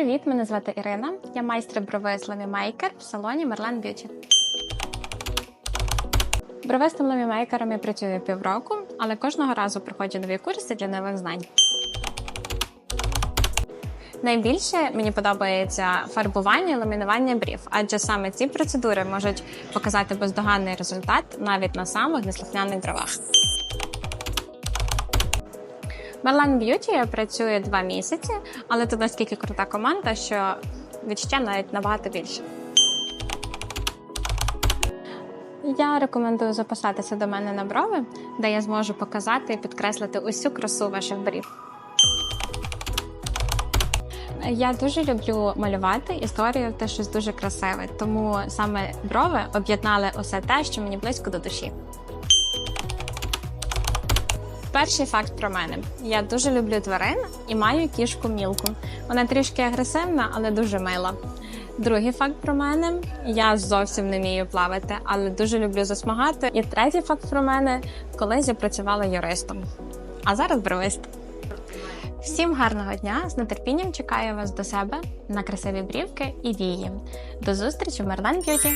привіт! Мене звати Ірина. Я майстер брови Ламі Мейкер в салоні Merlan Beauty. Бровистим ламімейкером я працюю півроку, але кожного разу проходжу нові курси для нових знань. Найбільше мені подобається фарбування і ламінування брів, адже саме ці процедури можуть показати бездоганний результат навіть на самих неслухняних бровах. Merlan Beauty працює два місяці, але тут наскільки крута команда, що відчуття навіть набагато більше. Я рекомендую записатися до мене на брови, де я зможу показати і підкреслити усю красу ваших брів. Я дуже люблю малювати і створювати щось дуже красиве, тому саме брови об'єднали усе те, що мені близько до душі. Перший факт про мене: я дуже люблю тварин і маю кішку мілку. Вона трішки агресивна, але дуже мила. Другий факт про мене: я зовсім не вмію плавати, але дуже люблю засмагати. І третій факт про мене: колись я працювала юристом, а зараз бровист. Всім гарного дня! З нетерпінням чекаю вас до себе на красиві брівки і вії. До зустрічі в Merlan Beauty!